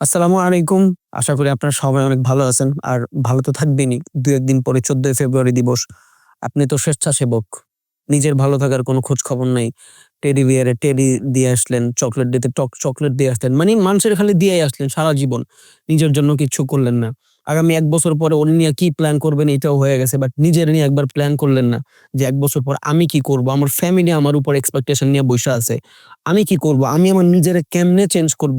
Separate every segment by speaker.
Speaker 1: আসসালামু আলাইকুম। আশা করি আপনারা সবাই অনেক ভালো আছেন আর ভালো তো থাকবেনই। দু একদিন পরে চোদ্দই ফেব্রুয়ারি দিবস। আপনি তো স্বেচ্ছাসেবক। নিজের ভালো থাকার কোনো খোঁজ খবর নেই। টেডি বিয়ারে টেডি দিয়ে আসলেন, চকলেট দিতে টক, চকলেট দিয়ে আসলেন। মানে মানুষের খালি দিয়েই আসলেন সারা জীবন। নিজের জন্য কিছু করলেন না। আগামী এক বছর পরে ওর নিয়ে কি প্ল্যান করবেন এটাও হয়ে গেছে বাট নিজের নিয়ে একবার প্ল্যান করলেন না যে এক বছর পর আমি কি করব? আমার ফ্যামিলি আমার উপর এক্সপেকটেশন নিয়ে বসে আছে। আমি কি করব? আমি আমার নিজের কেমনে চেঞ্জ করব?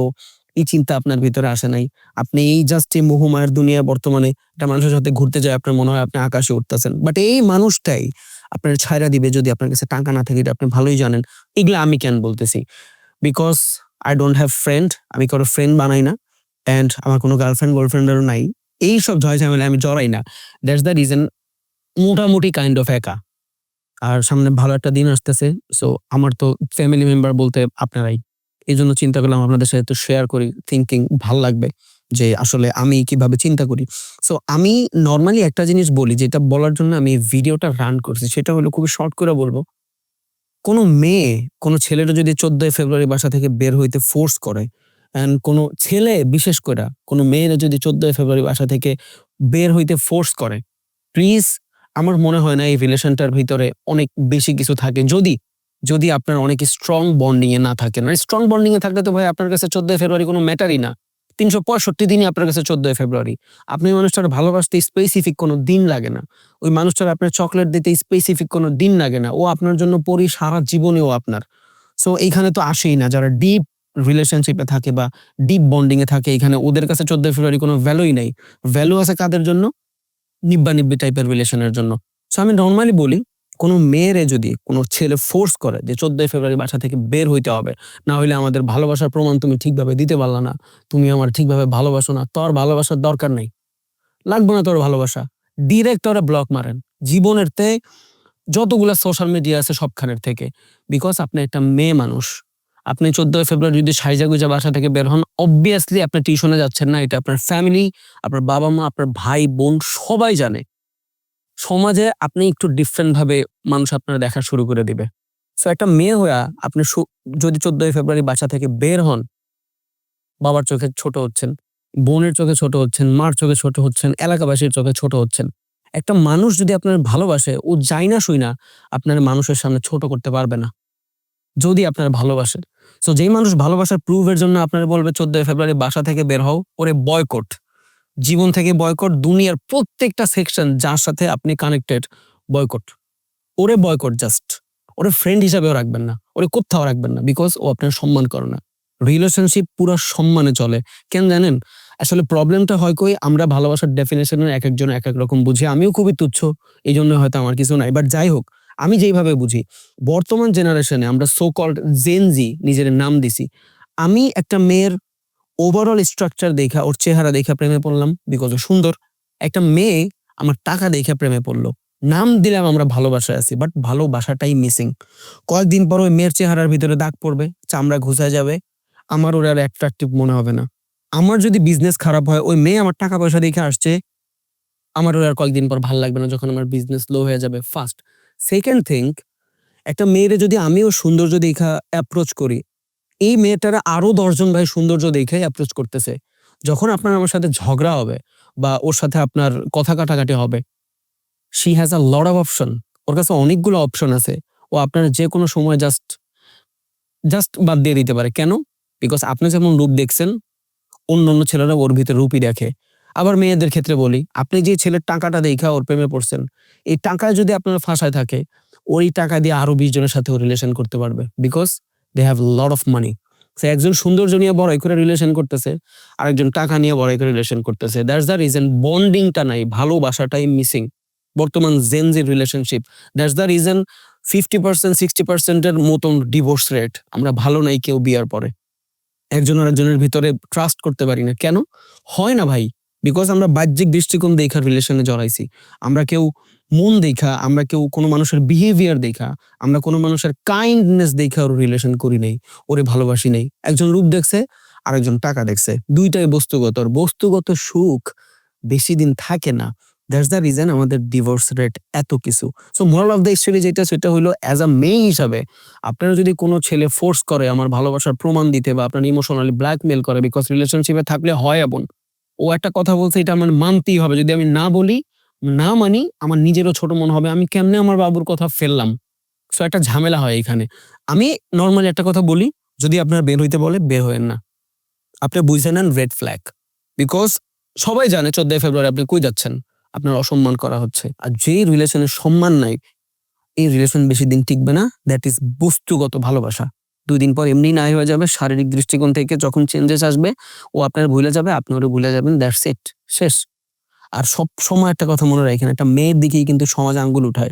Speaker 1: এই চিন্তা আপনার ভিতরে আসে নাই। আপনি এই জাস্ট এই মোহমায়ের দুনিয়া বর্তমানে একটা মানুষের সাথে ঘুরতে যায়, আপনার মনে হয় আপনি আকাশে উঠতেছেন। বাট এই মানুষটাই আপনার ছায়রা দিবে যদি আপনার কাছে টাকা না থাকে আপনি ভালোই জানেন। এগুলো আমি কেন বলতেছি? Because I don't have friend আমি কারও ফ্রেন্ড বানাই না অ্যান্ড আমার কোনো গার্লফ্রেন্ড বয়ফ্রেন্ডেরও নাই। এই সব ঝয় ঝামেলা আমি জড়াই না। দ্যাটস দ্য রিজন মোটামুটি কাইন্ড অফ একা। আর সামনে ভালো একটা দিন আসতেছে সো আমার তো ফ্যামিলি মেম্বার বলতে আপনারাই। এই জন্য চিন্তা করলাম আপনাদের সাথে একটু শেয়ার করি থিঙ্কিং ভালো লাগবে যে আসলে আমি কীভাবে চিন্তা করি। সো আমি নর্মালি একটা জিনিস বলি, যেটা বলার জন্য আমি ভিডিওটা রান করছি, সেটা হলো খুবই শর্ট করে বলব। কোনো মেয়ে, কোনো ছেলেটা যদি চোদ্দই ফেব্রুয়ারি বাসা থেকে বের হইতে ফোর্স করে অ্যান্ড কোনো ছেলে বিশেষ করে কোনো মেয়েরা যদি চোদ্দই ফেব্রুয়ারি বাসা থেকে বের হইতে ফোর্স করে প্লিজ আমার মনে হয় না এই রিলেশনটার ভিতরে অনেক বেশি কিছু থাকে। যদি যদি আপনার অনেক স্ট্রং বন্ডিং এ না থাকেন আর স্ট্রং বন্ডিং এ থাকলে তো ভাই আপনার কাছে চোদ্দই ফেব্রুয়ারি কোনো ম্যাটারই না। তিনশো পঁয়ষট্টি দিনই আপনার কাছে চোদ্দই ফেব্রুয়ারি। আপনি মানুষটার ভালোবাসতে স্পেসিফিক কোনো দিন লাগে না। ওই মানুষটার আপনার চকলেট দিতে স্পেসিফিক কোনো দিন লাগে না। ও আপনার জন্য পরি সারা জীবনেও আপনার। সো এইখানে তো আসেই না। যারা ডিপ রিলেশনশিপে থাকে বা ডিপ বন্ডিংয়ে থাকে, এখানে ওদের কাছে চোদ্দই ফেব্রুয়ারি কোনো ভ্যালুই নেই। ভ্যালু আছে কাদের জন্য? নিব্বা নিব্বি টাইপের রিলেশনের জন্য। সো আমি নর্মালি বলি কোনো মেয়েরে যদি কোনো ছেলে ফোর্স করে যে চোদ্দই ফেব্রুয়ারি বাসা থেকে বের হইতে হবে, না হইলে আমাদের ভালোবাসার প্রমাণ তুমি ঠিকভাবে দিতে পারলা না, তুমি আমার ঠিকভাবে ভালোবাসো না, তোর ভালোবাসার দরকার নেই। লাগবে না তোর ভালোবাসা। ডিরেক্ট তোরা ব্লক মারেন। জীবনের তে যতগুলা সোশ্যাল মিডিয়া আছে সবখানের থেকে। বিকজ আপনি একটা মেয়ে মানুষ। আপনি চোদ্দই ফেব্রুয়ারি যদি সাইজা গুজা বাসা থেকে বের হন অবভিয়াসলি আপনি টিউশনে যাচ্ছেন না, এটা আপনার ফ্যামিলি আপনার বাবা মা আপনার ভাই বোন সবাই জানে। সমাজে আপনি একটু ডিফারেন্ট ভাবে মানুষ আপনারা দেখা শুরু করে দিবে। সো একটা মেয়ে হইয়া আপনি যদি চোদ্দই ফেব্রুয়ারি বাসা থেকে বের হন, বাবার চোখে ছোট হচ্ছেন, বোনের চোখে ছোট হচ্ছেন, মার চোখে ছোট হচ্ছেন, এলাকাবাসীর চোখে ছোট হচ্ছেন, একটা মানুষ যদি আপনার ভালোবাসে, ও যাই না শুই না, আপনার মানুষের সামনে ছোট করতে পারবে না। যদি আপনার ভালোবাসে। সো যেই মানুষ ভালোবাসার প্রুভের জন্য আপনার বলবে, চোদ্দই ফেব্রুয়ারি বাসা থেকে বের হও, ওরে বয়কট জীবন থেকে বয়কট দুনিয়ার প্রত্যেকটা সেকশন যার সাথে আপনি কানেক্টেড বয়কট ওরে বয়কট জাস্ট ওরে ফ্রেন্ড হিসাবেও রাখবেন না। ওরে কোথাও রাখবেন না বিকজ ও আপনার সম্মান করে না। রিলেশনশিপ পুরো সম্মানে চলে। কেন জানেন? আসলে প্রবলেমটা হয় কই? আমরা ভালোবাসার ডেফিনেশনের এক একজন এক এক রকম বুঝি। আমিও খুবই তুচ্ছ। এই জন্য হয়তো আমার কিছু নাই। বাট যাই হোক, আমি যেইভাবে বুঝি, বর্তমান জেনারেশনে আমরা সো কল্ড জেনজি নিজের নাম দিছি। আমি একটা মেয়ের ওভারঅল স্ট্রাকচার দেখা, ওর চেহারা দেখা প্রেমে পড়লাম বিকজ ও সুন্দর। একটা মেয়ে আমার টাকা দেখে প্রেমে পড়ল। নাম দিলাম আমরা ভালোবাসায় আছি বাট ভালোবাসাটাই মিসিং কয়েকদিন পর ওই মেয়ের চেহারার ভিতরে দাগ পড়বে, চামড়া ঘুষা যাবে, আমার ওর আর অ্যাট্রাকটিভ মনে হবে না। আমার যদি বিজনেস খারাপ হয়, ওই মেয়ে আমার টাকা পয়সা দেখে আসছে, আমার ওর আর কয়েকদিন পর ভালো লাগবে না যখন আমার বিজনেস লো হয়ে যাবে ফার্স্ট সেকেন্ড থিং একটা মেয়েরে যদি আমিও সৌন্দর্য দেখা অ্যাপ্রোচ করি এই মেয়েটারা আরও দশজন ভাই সৌন্দর্য দেখে অ্যাপ্রোচ করতেছে। যখন আপনার আমার সাথে ঝগড়া হবে বা ওর সাথে আপনার কথা কাটাকাটি হবে she has a lot of option ওর কাছে অনেকগুলো অপশন আছে। ও আপনার যে কোনো সময় জাস্ট জাস্ট বাদ দিয়ে দিতে পারে। কেন? বিকজ আপনি যেমন রূপ দেখছেন অন্য অন্য ছেলেরা ওর ভিতরে রূপই দেখে। আবার মেয়েদের ক্ষেত্রে বলি, আপনি যে ছেলের টাকাটা দেখা ওর প্রেমে পড়ছেন, এই টাকায় যদি আপনার ফাঁসায় থাকে, ওই টাকা দিয়ে আরও বিশ জনের সাথে ও রিলেশন করতে পারবে। Because they have lot of money সে একজন সৌন্দর্য নিয়ে বড়াই করে রিলেশন করতেছে, আরেকজন টাকা নিয়ে বড়াই করে রিলেশন করতেছে। দ্যাটস দ্য রিজন বন্ডিংটা নাই, ভালোবাসাটাই মিসিং বর্তমান Gen জেনজির relationship that's the reason fifty percent sixty পার্সেন্টের মতন ডিভোর্স রেট আমরা ভালো নাই কেউ বিয়ার পরে। একজন আরেকজনের ভিতরে ট্রাস্ট করতে পারি না। কেন? হয় না ভাই। বিকজ আমরা বাহ্যিক দৃষ্টিকোণ দেখা রিলেশনে জড়াইছি। আমরা কেউ মন দেখা, আমরা কেউ কোনো মানুষের বিহেভিয়ার দেখা, আমরা কোনো মানুষের কাইন্ডনেস দেখা ওর রিলেশন করি নেই, ওরে ভালোবাসি নেই। একজন রূপ দেখছে, আরেকজন টাকা দেখছে। দুইটাই বস্তুগত, আর বস্তুগত সুখ বেশি দিন থাকে না। দ্যাটস দ্য রিজন আমাদের ডিভোর্স রেট এত কিছু। So moral of the story যেটা, সেটা হলো অ্যাজ আ মেয়ে হিসাবে, আপনারা যদি কোনো ছেলে ফোর্স করে আমার ভালোবাসার প্রমাণ দিতে বা আপনার ইমোশনালি ব্ল্যাকমেল করে বিকজ রিলেশনশিপে থাকলে হয় এমন, ও একটা কথা বলছে, এটা আমার মানতেই হবে। যদি আমি না বলি না মানি আমার নিজেরও ছোট মনে হবে। আমি কেমনে আমার বাবুর কথা ফেললাম? সো একটা ঝামেলা হয় এখানে। আমি নর্মালি একটা কথা বলি, যদি আপনার বের হইতে বলে, বের হয়েন না। আপনি বুঝে নেন রেড ফ্ল্যাগ বিকজ সবাই জানে চোদ্দই ফেব্রুয়ারি আপনি কই যাচ্ছেন? আপনার অসম্মান করা হচ্ছে। আর যেই রিলেশনের সম্মান নাই, এই রিলেশন বেশি দিন টিকবে না। দ্যাট ইজ বস্তুগত ভালোবাসা। দুই দিন পর এমনি নাই হয়ে যাবে, শারীরিক দৃষ্টিকোণ থেকে যখন চেঞ্জেস আসবে, ও আপনার ভুলে যাবে আপনি ওরা ভুলে যাবেন দ্যাটস ইট শেষ। আর সব সময় একটা কথা মনে রাখেন, একটা মেয়ের দিকেই কিন্তু সমাজ আঙ্গুল উঠায়।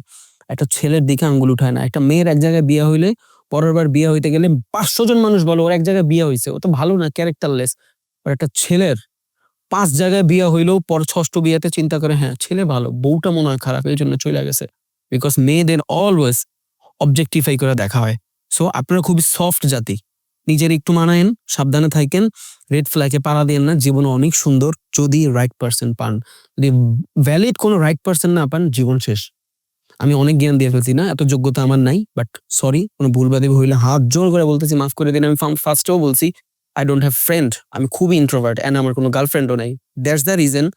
Speaker 1: একটা ছেলের দিকে আঙ্গুল উঠায় না। একটা মেয়ের এক জায়গায় বিয়ে হইলে, পরের বার বিয়ে হইতে গেলে পাঁচশো জন মানুষ বলো, ওর এক জায়গায় বিয়ে হয়েছে ও তো ভালো না ক্যারেক্টারলেস আর একটা ছেলের পাঁচ জায়গায় বিয়ে হইলেও পর ষষ্ঠ বিয়েতে চিন্তা করে হ্যাঁ ছেলে ভালো, বউটা মনে হয় খারাপ এই জন্য চলে গেছে। বিকজ মেয়েদের অলওয়েজ অবজেক্টিফাই করে দেখা হয়। সো আপনারা খুবই সফট জাতি। নিজের একটু মানায়েন, সাবধানে থাকেন। রেড ফ্ল্যাগে পাড়া দিয়েন না, জীবন অনেক সুন্দর যদি রাইট পার্সন পান। যদি ভ্যালিড কোনো রাইট পার্সন না পান, জীবন শেষ। আমি অনেক জ্ঞান দিয়ে ফেলছি না, এত যোগ্যতা আমার নাই বাট সরি কোনো ভুল বাদে হইলে হাত জোর করে বলতেছি, মাফ করে দিন, আমি ফার্স্টেও বলছি আই ডোন্ট হ্যাভ ফ্রেন্ড আমি খুবই ইন্ট্রোভার্ট অ্যান্ড আমার কোনো গার্লফ্রেন্ডও নাই। দ্যাটস দ্য রিজন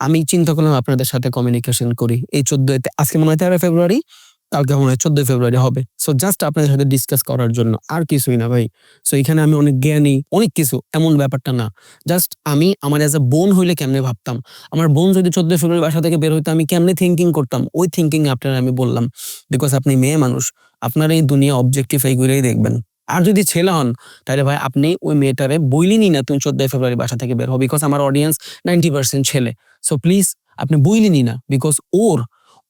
Speaker 1: আমি চিন্তা করলাম আপনাদের সাথে কমিউনিকেশন করি। এই চোদ্দই আজকে মনে হয় তেরো ফেব্রুয়ারি কালকে মনে হয় চোদ্দই ফেব্রুয়ারি হবে। সো জাস্ট আপনাদের সাথে ডিসকাস করার জন্য। আর কিছুই না ভাই। সো এখানে আমি অনেক জ্ঞানী, অনেক কিছু, এমন ব্যাপারটা না। জাস্ট আমি, আমার অ্যাজ এ বোন হইলে কেমনে ভাবতাম? আমার বোন যদি চোদ্দই ফেব্রুয়ারি বাসা থেকে বের হইতো, আমি কেমনে থিঙ্কিং করতাম? ওই থিঙ্কিং আপনার আমি বললাম। বিকজ আপনি মেয়ে মানুষ, আপনার এই দুনিয়া অবজেক্টিফাই করেই দেখবেন। আর যদি ছেলে হন, তাহলে ভাই আপনি ওই মেয়েটারে বইলিনি না তুমি চোদ্দই ফেব্রুয়ারি বাসা থেকে বের হো বিকজ আমার অডিয়েন্স নাইনটি পার্সেন্ট ছেলে। সো প্লিজ আপনি বইলিনি না বিকজ ওর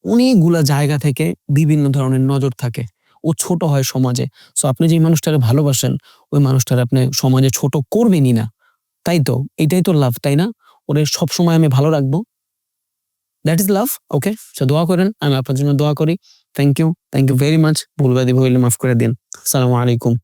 Speaker 1: অনেকগুলা জায়গা থেকে বিভিন্ন ধরনের নজর থাকে ও ছোট হয় সমাজে। সো আপনি যে মানুষটাকে ভালোবাসেন, ওই মানুষটার আপনি সমাজে ছোট করবেনই না। তাই তো? এটাই তো লাভ তাই না? ওরে সবসময় আমি ভালো রাখব। That is love okay so দোয়া করেন, আমি আপনার জন্য দোয়া করি। Thank you thank you very much ভুলবাদি হইলে মাফ করে দিন। আসসালামু আলাইকুম।